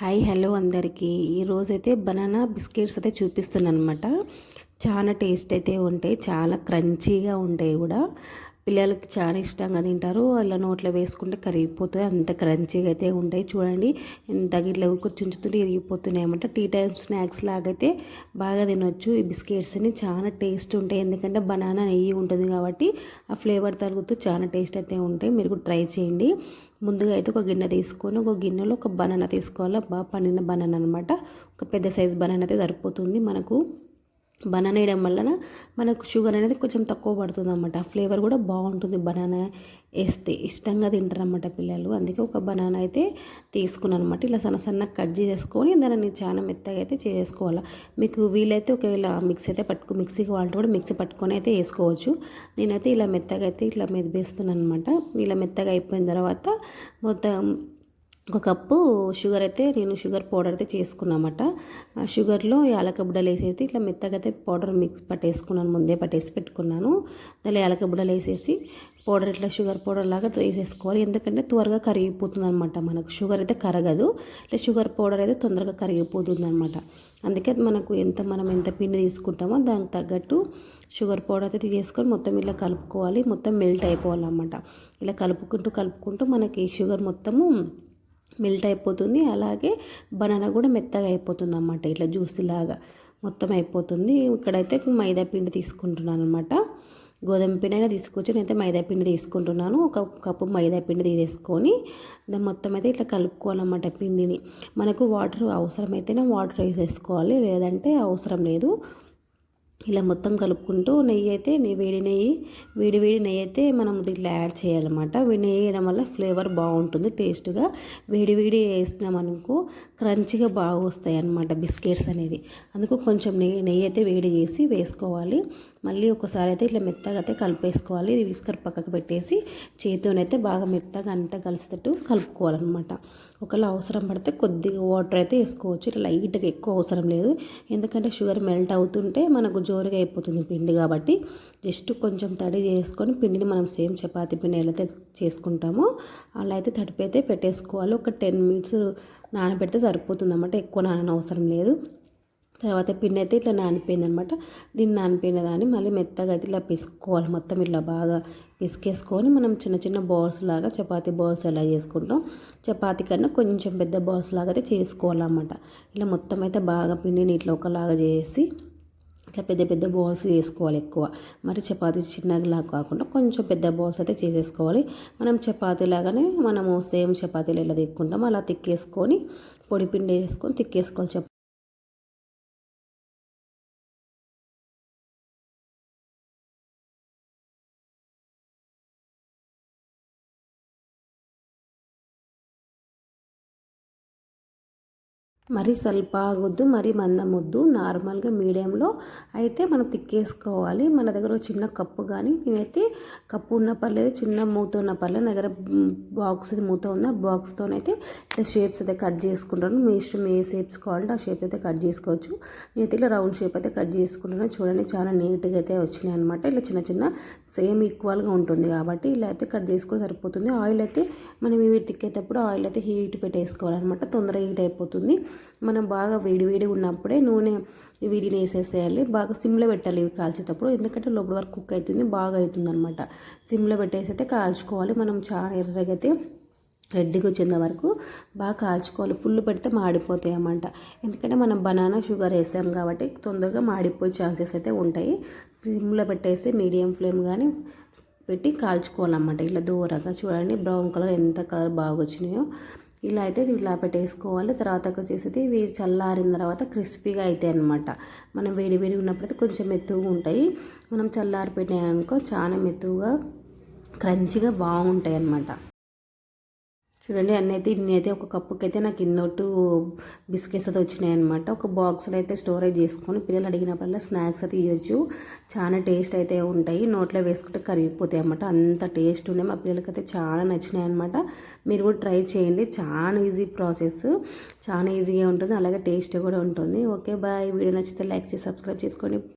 Hi hello అందరికీ. ఈరోజైతే banana biscuits అయితే చూపిస్తున్నాను అనమాట చాలా టేస్ట్ అయితే ఉంటాయి చాలా క్రంచీగా ఉంటాయి కూడా. పిల్లలకి చాలా ఇష్టంగా తింటారు. అలా నోట్లో వేసుకుంటే కరిగిపోతాయి. అంత క్రంచీగా అయితే ఉంటాయి. చూడండి ఎంత గిట్లా చుంచుతుంటే ఇరిగిపోతున్నాయి టీ టైమ్ స్నాక్స్ లాగైతే బాగా తినొచ్చు. ఈ బిస్కెట్స్ని చాలా టేస్ట్ ఉంటాయి. ఎందుకంటే బనానా నెయ్యి ఉంటుంది కాబట్టి ఆ ఫ్లేవర్ తరుగుతూ చాలా టేస్ట్ అయితే ఉంటాయి. మీరు కూడా ట్రై చేయండి. ముందుగా అయితే ఒక గిన్నె తీసుకొని ఒక గిన్నెలో ఒక బనానా తీసుకోవాలి? బాగా పండిన బనానా అనమాట ఒక పెద్ద సైజ్ బనానా అయితే సరిపోతుంది మనకు. బనానా వేయడం వలన మనకు షుగర్ అనేది కొంచెం తక్కువ పడుతుంది అనమాట ఫ్లేవర్ కూడా బాగుంటుంది బనానా వేస్తే. ఇష్టంగా తింటారనమాట పిల్లలు. అందుకే ఒక బనానా అయితే తీసుకున్నాను అనమాట ఇలా సన్న సన్నగా కట్ చేసుకొని దాన్ని చాలా మెత్తగా అయితే చేసుకోవాలి. మీకు వీలైతే ఒకవేళ మిక్సీ అయితే పట్టుకు మిక్సీకి వాళ్ళతో కూడా మిక్సీ పట్టుకొని అయితే వేసుకోవచ్చు. నేనైతే ఇలా మెత్తగా అయితే ఇట్లా మెదిపేస్తున్నాను అనమాట ఇలా మెత్తగా అయిపోయిన తర్వాత మొత్తం ఒక కప్పు షుగర్ అయితే నేను షుగర్ పౌడర్ అయితే చేసుకున్నామట. షుగర్లో యాలక బుడ్డలు వేసేసి ఇట్లా మెత్తగా అయితే పౌడర్ మిక్స్ పట్టేసుకున్నాను ముందే పట్టేసి పెట్టుకున్నాను. దానిలో యాలక బుడ్డలు వేసేసి పౌడర్ ఇట్లా షుగర్ పౌడర్ లాగా వేసేసుకోవాలి. ఎందుకంటే త్వరగా కరిగిపోతుంది అనమాట మనకు షుగర్ అయితే కరగదు. ఇట్లా షుగర్ పౌడర్ అయితే తొందరగా కరిగిపోతుంది అనమాట అందుకే మనకు ఎంత మనం ఎంత పిండి తీసుకుంటామో దానికి తగ్గట్టు షుగర్ పౌడర్ అయితే చేసుకొని మొత్తం ఇలా కలుపుకోవాలి. మొత్తం మెల్ట్ అయిపోవాలన్నమాట. ఇలా కలుపుకుంటూ కలుపుకుంటూ మనకి షుగర్ మొత్తము మెల్ట్ అయిపోతుంది. అలాగే బనానా కూడా మెత్తగా అయిపోతుంది అన్నమాట ఇట్లా జ్యూస్ లాగా మొత్తం అయిపోతుంది. ఇక్కడైతే మైదా పిండి తీసుకుంటున్నాను అనమాట గోధుమ పిండి అయినా తీసుకోవచ్చు నేనైతే మైదా పిండి తీసుకుంటున్నాను. ఒక కప్పు మైదా పిండి తీసేసుకొని దాన్ని మొత్తం అయితే ఇట్లా కలుపుకోవాలన్నమాట పిండిని. మనకు వాటర్ అవసరమైతేనే వాటర్ వేసేసుకోవాలి. లేదంటే అవసరం లేదు. ఇలా మొత్తం కలుపుకుంటూ నెయ్యి అయితే వేడి నెయ్యి వేడి వేడి నెయ్యి అయితే మనం దీంట్లో యాడ్ చేయాలన్నమాట. నెయ్యి వేయడం వల్ల ఫ్లేవర్ బాగుంటుంది టేస్ట్గా. వేడి వేడి వేసినామనుకో క్రంచిగా బాగా వస్తాయి అన్నమాట బిస్కెట్స్ అనేది అందుకు కొంచెం నెయ్యి నెయ్యి అయితే వేడి చేసి వేసుకోవాలి. మళ్ళీ ఒకసారి అయితే ఇట్లా మెత్తగా అయితే కలిపేసుకోవాలి. ఇది విస్కర్ పక్కకు పెట్టేసి చేతితోనైతే బాగా మెత్తగా అంతా కలిసేటట్టు కలుపుకోవాలన్నమాట. ఒకవేళ అవసరం పడితే కొద్దిగా వాటర్ అయితే వేసుకోవచ్చు. ఇట్లా లైట్గా ఎక్కువ అవసరం లేదు. ఎందుకంటే షుగర్ మెల్ట్ అవుతుంటే మనకు జోరుగా అయిపోతుంది పిండి కాబట్టి. జస్ట్ కొంచెం తడి చేసుకొని పిండిని మనం సేమ్ చపాతి పిండి ఎలా అయితే చేసుకుంటామో అలా అయితే తడిపి అయితే పెట్టేసుకోవాలి. ఒక టెన్ మినిట్స్ నానబెడితే సరిపోతుంది అన్నమాట ఎక్కువ నాన అవసరం లేదు. తర్వాత పిండి అయితే ఇట్లా నానిపోయింది అనమాట దీన్ని నానిపోయిన దాన్ని మళ్ళీ మెత్తగా అయితే ఇట్లా పిసుకోవాలి. మొత్తం ఇట్లా బాగా పిసికేసుకొని మనం చిన్న చిన్న బాల్స్ లాగా చపాతీ బాల్స్ ఎలా చేసుకుంటాం చపాతీ కన్నా కొంచెం పెద్ద బాల్స్ లాగా అయితే చేసుకోవాలన్నమాట. ఇలా మొత్తం అయితే బాగా పిండిని ఇట్లా ఒకలాగా చేసి ఇట్లా పెద్ద పెద్ద బాల్స్ చేసుకోవాలి ఎక్కువ. మరి చపాతీ చిన్నగా కాకుండా కొంచెం పెద్ద బాల్స్ అయితే చేసేసుకోవాలి. మనం చపాతీ లాగానే మనము సేమ్ చపాతీలు ఎలా తిక్కుంటాం అలా తిక్కేసుకొని పొడి పిండి వేసుకొని తిక్కేసుకోవాలి. మరీ సల్పాగొద్దు మరీ మందం వద్దు నార్మల్గా మీడియంలో అయితే మనం తిక్కేసుకోవాలి. మన దగ్గర చిన్న కప్పు కానీ నేనైతే కప్పు ఉన్న పర్లేదు చిన్న మూత ఉన్న పర్లేదు. నా దగ్గర బాక్స్ మూత ఉంది. ఆ బాక్స్తోనైతే ఇట్లా షేప్స్ అయితే కట్ చేసుకుంటాను. మీ ఇష్టం ఏ షేప్స్ కావాలంటే ఆ షేప్ అయితే కట్ చేసుకోవచ్చు. నేనైతే ఇట్లా రౌండ్ షేప్ అయితే కట్ చేసుకుంటాను. చూడండి చాలా నీట్గా అయితే వచ్చినాయి అనమాట ఇలా చిన్న చిన్న సేమ్ ఈక్వల్గా ఉంటుంది కాబట్టి ఇలా అయితే కట్ చేసుకుని సరిపోతుంది. ఆయిల్ అయితే మనం ఇవి తిక్కేటప్పుడు ఆయిల్ అయితే హీట్ పెట్టేసుకోవాలన్నమాట. తొందరగా హీట్ అయిపోతుంది. మనం బాగా వేడి వేడి ఉన్నప్పుడే నూనె వీడిని వేసేసేయాలి. బాగా సిమ్లో పెట్టాలి ఇవి కాల్చేటప్పుడు. ఎందుకంటే లోపల వరకు కుక్ అవుతుంది బాగా అవుతుంది అనమాట సిమ్లో పెట్టేసి అయితే కాల్చుకోవాలి. మనం చాలా ఎర్రగైతే అయితే రెడ్డిగా వచ్చేంత వరకు బాగా కాల్చుకోవాలి. ఫుల్ పెడితే మాడిపోతాయి అన్నమాట. ఎందుకంటే మనం బనానా షుగర్ వేసాం కాబట్టి తొందరగా మాడిపోయే ఛాన్సెస్ అయితే ఉంటాయి. సిమ్లో పెట్టేసి మీడియం ఫ్లేమ్ కానీ పెట్టి కాల్చుకోవాలన్నమాట. ఇట్లా దూరగా చూడండి బ్రౌన్ కలర్ ఎంత కలర్ బాగా వచ్చినాయో. ఇలా అయితే ఇట్లా పెట్టేసుకోవాలి. తర్వాత వచ్చేసి ఇవి చల్లారిన తర్వాత క్రిస్పీగా అవుతాయి అనమాట మనం వేడి వేడి ఉన్నప్పుడైతే కొంచెం మెత్తుగా ఉంటాయి. మనం చల్లారి పెట్టాయనుకో చాలా మెత్తుగా క్రంచిగా బాగుంటాయి అన్నమాట. చూడండి అన్నీ అయితే ఇన్ని అయితే ఒక కప్పుకి అయితే నాకు ఇన్నోటు బిస్కెట్స్ అయితే వచ్చినాయి అనమాట ఒక బాక్స్లో అయితే స్టోరేజ్ చేసుకొని పిల్లలు అడిగినప్పుడల్లా స్నాక్స్ అయితే ఇవ్వచ్చు చాలా టేస్ట్ అయితే ఉంటాయి. నోట్లో వేసుకుంటే కరిగిపోతాయి అనమాట అంత టేస్ట్ ఉన్నాయి మా పిల్లలకి అయితే చాలా నచ్చినాయి అనమాట మీరు కూడా ట్రై చేయండి. చాలా ఈజీ ప్రాసెస్. చాలా ఈజీగా ఉంటుంది. అలాగే టేస్ట్ కూడా ఉంటుంది. Okay bye. వీడియో నచ్చితే లైక్ చేసి సబ్స్క్రైబ్ చేసుకోండి.